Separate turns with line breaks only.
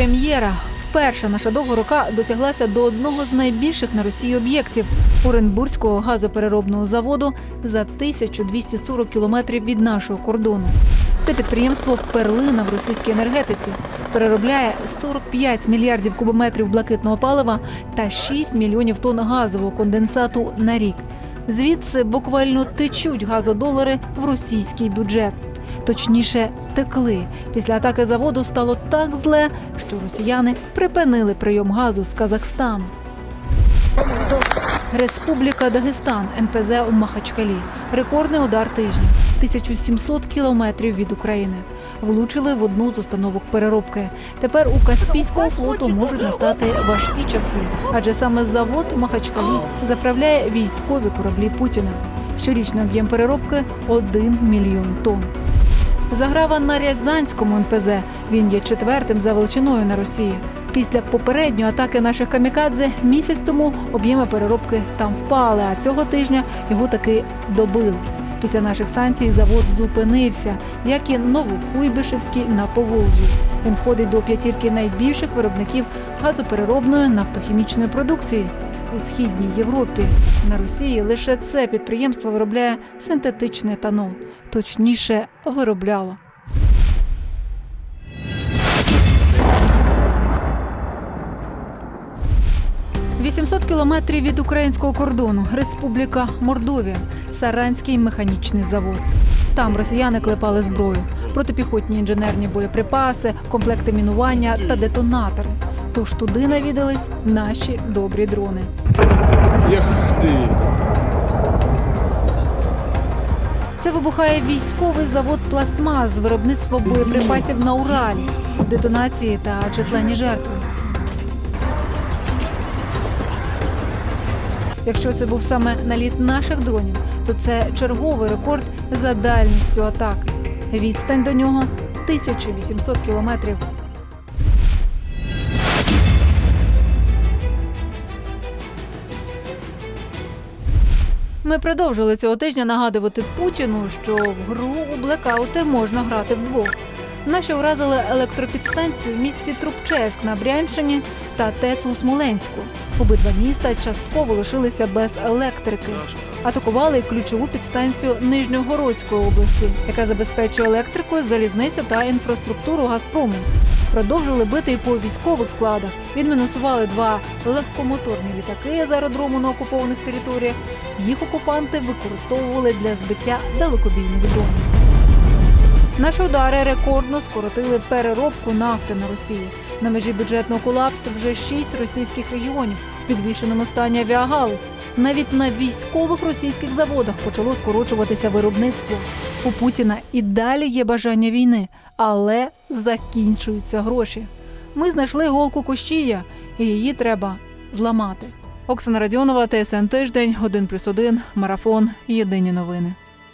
Прем'єра. Вперше наша довга рука дотяглася до одного з найбільших на Росії об'єктів Оренбурзького газопереробного заводу за 1240 кілометрів від нашого кордону. Це підприємство перлина в російській енергетиці. Переробляє 45 мільярдів кубометрів блакитного палива та 6 мільйонів тонн газового конденсату на рік. Звідси буквально течуть газодолари в російський бюджет. Точніше, текли. Після атаки заводу стало так зле, що росіяни припинили прийом газу з Казахстану. Республіка Дагестан, НПЗ у Махачкалі. Рекордний удар тижня. 1700 кілометрів від України. Влучили в одну з установок переробки. Тепер у Каспійського флоту можуть настати важкі часи, адже саме завод Махачкалі заправляє військові кораблі Путіна. Щорічний об'єм переробки 1 мільйон тонн. Заграва на Рязанському НПЗ. Він є четвертим за величиною на Росії. Після попередньої атаки наших камікадзе місяць тому об'єми переробки там впали, а цього тижня його таки добили. Після наших санкцій завод зупинився, як і Новокуйбишевський на Поволжі. Він входить до п'ятірки найбільших виробників газопереробної нафтохімічної продукції у східній Європі. На Росії лише це підприємство виробляє синтетичний етанол, точніше виробляло. «800 кілометрів від українського кордону. Республіка Мордовія. Саранський механічний завод. Там росіяни клепали зброю, протипіхотні інженерні боєприпаси, комплекти мінування та детонатори. Тож туди навідались наші добрі дрони.
Ех ты!
Це вибухає військовий завод пластмас з виробництва боєприпасів на Уралі, детонації та численні жертви. Якщо це був саме наліт наших дронів, то це черговий рекорд за дальністю атаки. Відстань до нього 1800 кілометрів. Ми продовжили цього тижня нагадувати Путіну, що в гру у блекаути можна грати вдвох. Наші вразили електропідстанцію в місті Трубчеськ на Брянщині та ТЕЦ у Смоленську. Обидва міста частково лишилися без електрики. Атакували ключову підстанцію Нижньогородської області, яка забезпечує електрикою залізницю та інфраструктуру Газпрому. Продовжили бити й по військових складах. Відмінусували два легкомоторні літаки з аеродрому на окупованих територіях. Їх окупанти використовували для збиття далекобійних дронів. Наші удари рекордно скоротили переробку нафти на Росії. На межі бюджетного колапсу вже шість російських регіонів в підвішеному стані авіагалузь. Навіть на військових російських заводах почало скорочуватися виробництво. У Путіна і далі є бажання війни, але закінчуються гроші. Ми знайшли голку Кощія, і її треба зламати. Оксана Радіонова, ТСН Тиждень, 1+,1, Марафон. Єдині новини.